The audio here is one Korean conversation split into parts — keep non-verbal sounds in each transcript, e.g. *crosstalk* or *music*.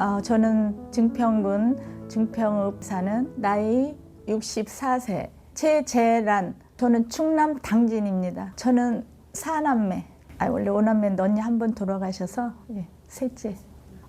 어, 저는 증평군 증평읍 사는 나이 64세 최재란 저는 충남 당진입니다. 저는 사남매. 아, 원래 오남매인데 언니 한 번 돌아가셔서 예, 셋째.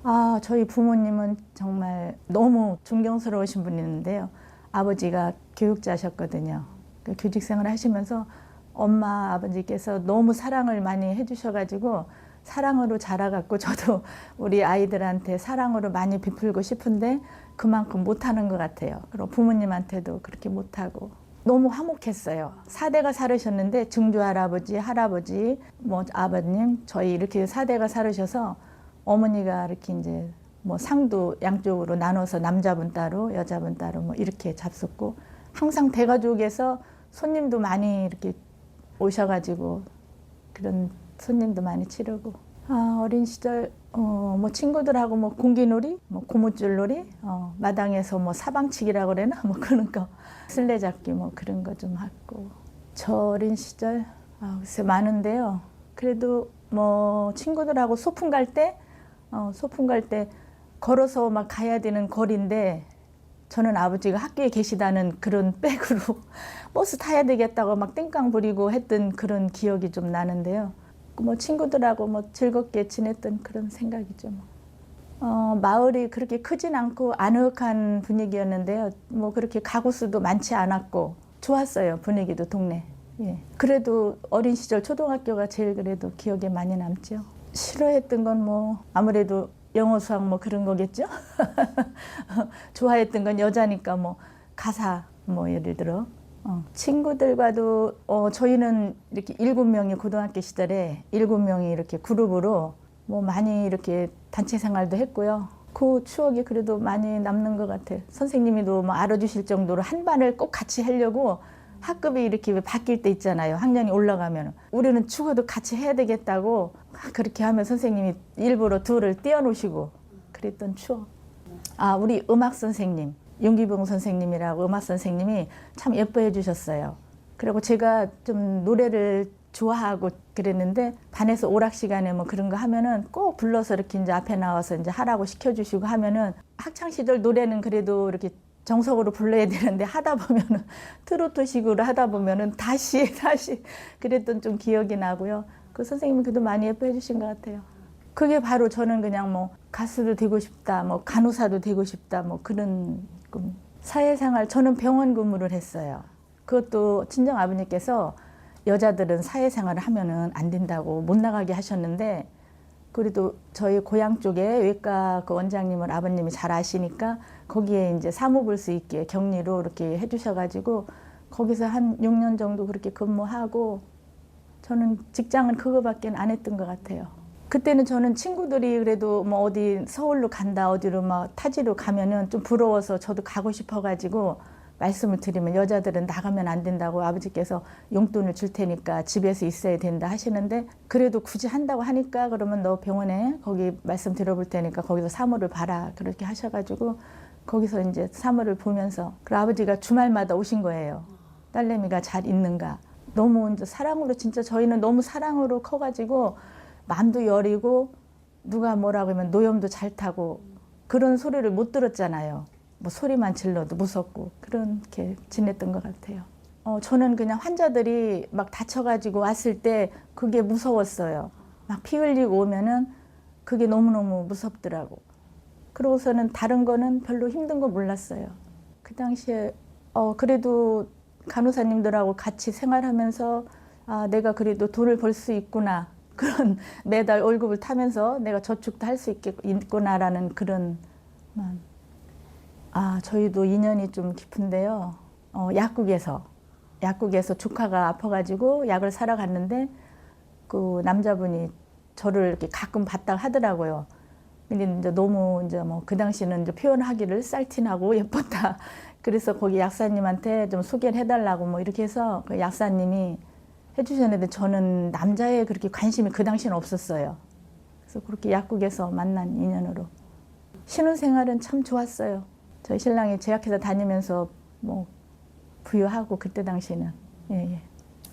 아 저희 부모님은 정말 너무 존경스러우신 분이는데요. 아버지가 교육자셨거든요. 그 교직 생활 하시면서 엄마 아버지께서 너무 사랑을 많이 해주셔가지고 사랑으로 자라갖고 저도 *laughs* 우리 아이들한테 사랑으로 많이 베풀고 싶은데 그만큼 못하는 것 같아요. 그리고 부모님한테도 그렇게 못하고 너무 화목했어요. 사대가 살으셨는데 증조 할아버지, 할아버지, 뭐 아버님 저희 이렇게 사대가 살으셔서 어머니가 이렇게 이제 뭐 상도 양쪽으로 나눠서 남자분 따로 여자분 따로 뭐 이렇게 잡섰고 항상 대가족에서 손님도 많이 이렇게 오셔가지고 그런 손님도 많이 치르고 아, 어린 시절 어, 뭐 친구들하고 뭐 공기놀이, 뭐 고무줄놀이, 어, 마당에서 뭐 사방치기라고 그래나 뭐 그런 거 술래잡기 뭐 그런 거 좀 하고 저 어린 시절 아, 글쎄 많은데요. 그래도 뭐 친구들하고 소풍 갈 때 어, 소풍 갈 때 걸어서 막 가야 되는 거리인데 저는 아버지가 학교에 계시다는 그런 *laughs* 백으로 버스 타야 되겠다고 막 땡깡 부리고 했던 그런 기억이 좀 나는데요. 뭐 친구들하고 뭐 즐겁게 지냈던 그런 생각이죠. 뭐. 어, 마을이 그렇게 크진 않고 아늑한 분위기였는데요. 뭐 그렇게 가구 수도 많지 않았고 좋았어요. 분위기도 동네. 예. 그래도 어린 시절 초등학교가 제일 그래도 기억에 많이 남죠. 싫어했던 건 뭐 아무래도 영어 수학 뭐 그런 거겠죠. *laughs* 좋아했던 건 여자니까 뭐 가사 뭐 예를 들어 어, 친구들과도 어, 저희는 이렇게 일곱 명이 고등학교 시절에 일곱 명이 이렇게 그룹으로 뭐 많이 이렇게 단체 생활도 했고요. 그 추억이 그래도 많이 남는 것 같아요. 선생님이도 뭐 알아주실 정도로 한 반을 꼭 같이 하려고 학급이 이렇게 바뀔 때 있잖아요. 학년이 올라가면 우리는 죽어도 같이 해야 되겠다고 막 그렇게 하면 선생님이 일부러 둘을 떼어놓으시고 그랬던 추억. 아 우리 음악 선생님 윤기봉 선생님이라고 음악 선생님이 참 예뻐해 주셨어요. 그리고 제가 좀 노래를 좋아하고 그랬는데 반에서 오락 시간에 뭐 그런 거 하면은 꼭 불러서 이렇게 이제 앞에 나와서 이제 하라고 시켜주시고 하면은 학창 시절 노래는 그래도 이렇게 정석으로 불러야 되는데 하다 보면은 *laughs* 트로트식으로 하다 보면은 다시 *laughs* 다시 그랬던 좀 기억이 나고요. 그 선생님이 그래도 많이 예뻐해 주신 것 같아요. 그게 바로 저는 그냥 뭐 가수도 되고 싶다, 뭐 간호사도 되고 싶다, 뭐 그런 꿈. 사회생활 저는 병원 근무를 했어요. 그것도 친정 아버님께서 여자들은 사회생활을 하면은 안 된다고 못 나가게 하셨는데 그래도 저희 고향 쪽에 외과 그 원장님을 아버님이 잘 아시니까 거기에 이제 사무 볼 수 있게 격리로 이렇게 해주셔가지고 거기서 한 6년 정도 그렇게 근무하고 저는 직장은 그거밖에 안 했던 것 같아요. 그때는 저는 친구들이 그래도 뭐 어디 서울로 간다 어디로 막 타지로 가면은 좀 부러워서 저도 가고 싶어가지고 말씀을 드리면 여자들은 나가면 안 된다고 아버지께서 용돈을 줄 테니까 집에서 있어야 된다 하시는데 그래도 굳이 한다고 하니까 그러면 너 병원에 거기 말씀 들어볼 테니까 거기서 사무를 봐라 그렇게 하셔가지고 거기서 이제 사무를 보면서 그 아버지가 주말마다 오신 거예요. 딸내미가 잘 있는가. 너무 이제 사랑으로 진짜 저희는 너무 사랑으로 커가지고 마음도 여리고 누가 뭐라고 하면 노염도 잘 타고 그런 소리를 못 들었잖아요. 뭐 소리만 질러도 무섭고 그렇게 지냈던 것 같아요. 어, 저는 그냥 환자들이 막 다쳐가지고 왔을 때 그게 무서웠어요. 막 피 흘리고 오면은 그게 너무너무 무섭더라고. 그러고서는 다른 거는 별로 힘든 거 몰랐어요. 그 당시에 어, 그래도 간호사님들하고 같이 생활하면서 아, 내가 그래도 돈을 벌 수 있구나. 그런 매달 월급을 타면서 내가 저축도 할 수 있구나라는 그런. 아, 저희도 인연이 좀 깊은데요. 어, 약국에서, 약국에서 조카가 아파가지고 약을 사러 갔는데 그 남자분이 저를 이렇게 가끔 봤다 하더라고요. 근데 이제 너무 이제 뭐 그 당시는 이제 표현하기를 쌀티나고 *laughs* 예뻤다. 그래서 거기 약사님한테 좀 소개를 해달라고 뭐 이렇게 해서 그 약사님이 해주셨는데 저는 남자에 그렇게 관심이 그 당시는 없었어요. 그래서 그렇게 약국에서 만난 인연으로. 신혼생활은 참 좋았어요. 저희 신랑이 제약회사 다니면서 뭐 부유하고 그때 당시는 예, 예.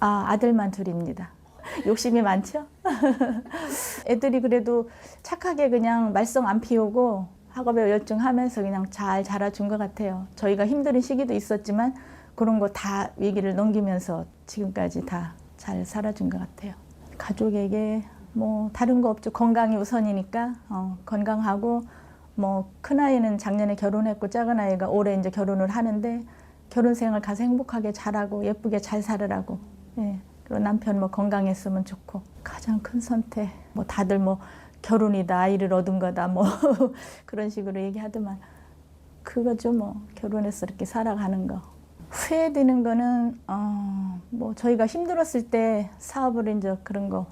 아 아들만 둘입니다. *laughs* 욕심이 많죠? *laughs* 애들이 그래도 착하게 그냥 말썽 안 피우고 학업에 열중하면서 그냥 잘 자라준 것 같아요. 저희가 힘든 시기도 있었지만 그런 거 다 위기를 넘기면서 지금까지 다 잘 살아준 것 같아요. 가족에게 뭐 다른 거 없죠. 건강이 우선이니까 어, 건강하고 뭐큰 아이는 작년에 결혼했고 작은 아이가 올해 이제 결혼을 하는데 결혼 생활 가서 행복하게 잘하고 예쁘게 잘 살으라고. 예. 그리고 남편 뭐 건강했으면 좋고 가장 큰 선택. 뭐 다들 뭐 결혼이다 아이를 얻은 거다 뭐 *laughs* 그런 식으로 얘기하더만 그거죠 뭐 결혼해서 이렇게 살아가는 거. 후회되는 거는 어, 뭐 저희가 힘들었을 때 사업을 이제 그런 거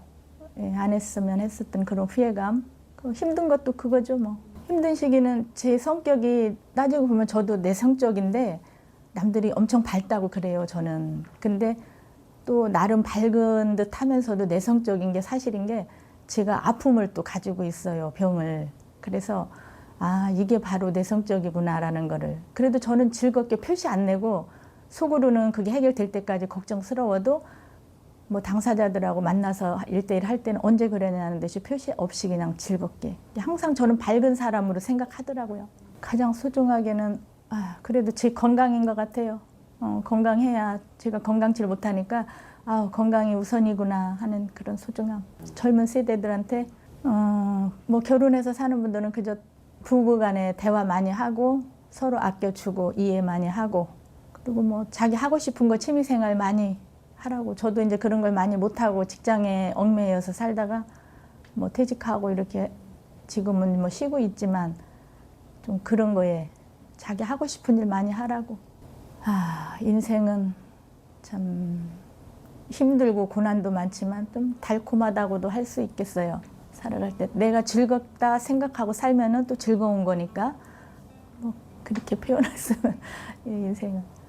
예, 안 했으면 했었던 그런 후회감. 그 힘든 것도 그거죠 뭐. 힘든 시기는 제 성격이 따지고 보면 저도 내성적인데 남들이 엄청 밝다고 그래요 저는. 근데 또 나름 밝은 듯 하면서도 내성적인 게 사실인 게 제가 아픔을 또 가지고 있어요 병을. 그래서 아 이게 바로 내성적이구나라는 거를. 그래도 저는 즐겁게 표시 안 내고 속으로는 그게 해결될 때까지 걱정스러워도 뭐 당사자들하고 만나서 일대일 할 때는 언제 그러냐는 듯이 표시 없이 그냥 즐겁게 항상 저는 밝은 사람으로 생각하더라고요. 가장 소중하게는 아, 그래도 제 건강인 것 같아요. 어, 건강해야 제가 건강치를 못하니까 아, 건강이 우선이구나 하는 그런 소중함. 젊은 세대들한테 어, 뭐 결혼해서 사는 분들은 그저 부부 간에 대화 많이 하고 서로 아껴주고 이해 많이 하고 그리고 뭐 자기 하고 싶은 거 취미생활 많이 하라고. 저도 이제 그런 걸 많이 못하고 직장에 얽매여서 살다가 뭐 퇴직하고 이렇게 지금은 뭐 쉬고 있지만 좀 그런 거에 자기 하고 싶은 일 많이 하라고. 아 인생은 참 힘들고 고난도 많지만 좀 달콤하다고도 할 수 있겠어요. 살아갈 때. 내가 즐겁다 생각하고 살면은 또 즐거운 거니까 뭐 그렇게 이 *laughs* 인생은